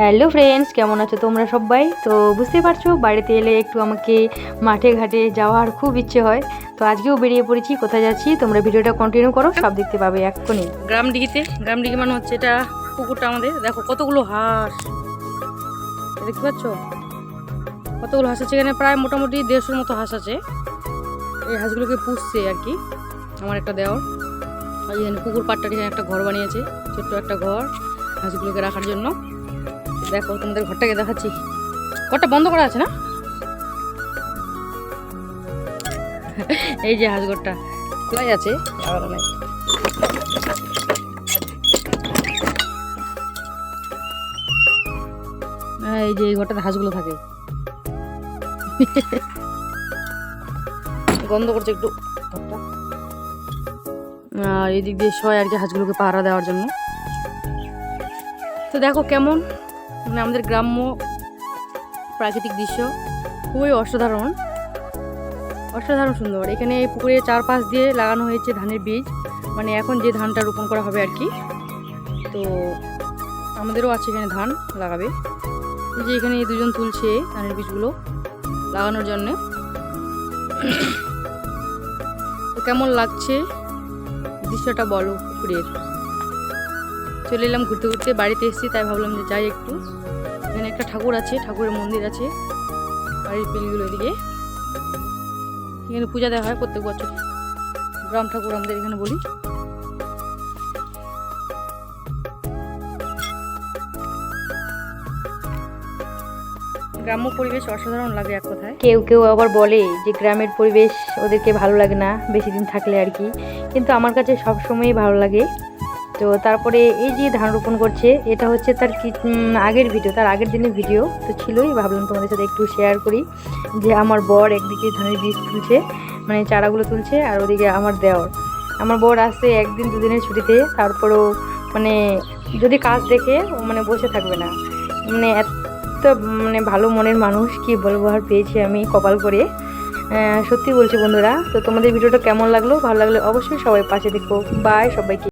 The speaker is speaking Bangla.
হ্যালো ফ্রেন্ডস কেমন আছো তোমরা সবাই? তো বুঝতে পারছ, বাড়িতে এলে একটু আমাকে মাঠে ঘাটে যাওয়ার খুব ইচ্ছে হয়। তো আজকেও বেরিয়ে পড়েছি, কোথায় যাচ্ছি? তোমরা ভিডিওটা কন্টিনিউ করো, সব দেখতে পাবে এক্ষুনি। গ্রাম ডিগিতে গ্রাম ডিগি মানে হচ্ছে এটা পুকুরটা আমাদের। দেখো কতগুলো হাঁস। দেখতে পাচ্ছ? কতগুলো হাঁস আছে, এখানে প্রায় মোটামুটি দেড়শোর মতো হাঁস আছে। এই হাঁসগুলোকে পুষছে আর কি, আমার একটা দেওয়ার এখানে পুকুর পাড়টার এখানে একটা ঘর বানিয়েছে, ছোট্ট একটা ঘর হাঁসগুলোকে রাখার জন্য। দেখো তোমাদের ঘরটাকে দেখাচ্ছি। ঘরটা বন্ধ করা আছে না? এই যে হাঁস ঘরটা। খোলাই আছে নাই হ্যাঁ, এই যে এই ঘরটাতে হাঁসগুলো থাকে। গন্ধ করছে একটু। ঘরটা আর এই দিক দিয়ে শয় আর কি হাঁসগুলোকে পাহারা দেওয়ার জন্য। তো দেখো কেমন মানে আমাদের গ্রাম্য প্রাকৃতিক দৃশ্য খুবই অসাধারণ। অসাধারণ সুন্দর। এখানে পুকুরে চারপাশ দিয়ে লাগানো হয়েছে ধানের বীজ। মানে এখন যে ধানটা রোপণ করা হবে আর কি। তো আমাদেরও আছে এখানে ধান লাগাবে। যে এখানে দুজন তুলছে ধানের বীজগুলো লাগানোর জন্যে। তো কেমন লাগছে? দৃশ্যটা বলো পুকুরের। চলে এলাম ঘুরতে ঘুরতে, বাড়িতে এসেছি, তাই ভাবলাম যে যাই একটু। এখানে একটা ঠাকুর আছে, ঠাকুরের মন্দির আছে, বাড়ির পিলগুলো এদিকে। এখানে পূজা দেওয়া হয় প্রত্যেক বছর। গ্রাম ঠাকুর আমাদের এখানে বলি। গ্রাম্য পরিবেশ অসাধারণ লাগে এক কথায়। কেউ কেউ আবার বলে যে গ্রামের পরিবেশ ওদেরকে ভালো লাগে না, বেশি দিন থাকলে আর কি। কিন্তু আমার কাছে সবসময়ই ভালো লাগে। তো তারপরে এই যে ধান রোপণ করছে, এটা হচ্ছে তার কি আগের ভিডিও তার আগের দিনের ভিডিও তো ছিলই, ভাবলাম তোমাদের সাথে একটু শেয়ার করি যে আমার বর একদিকে ধানের বীজ তুলছে মানে চারাগুলো তুলছে, আর ওদিকে আমার দেওর। আমার বর আসছে একদিন দুদিনের ছুটিতে, তারপরেও মানে যদি কাজ দেখে, ও মানে বসে থাকবে না। মানে এত মানে ভালো মনের মানুষ, কি বলব আর পেয়েছি আমি কপাল করে। সত্যি বলছি বন্ধুরা, তো তোমাদের ভিডিওটা কেমন লাগল? ভালো লাগলে অবশ্যই সবাই পাশে দেখো। বাই সবাইকে।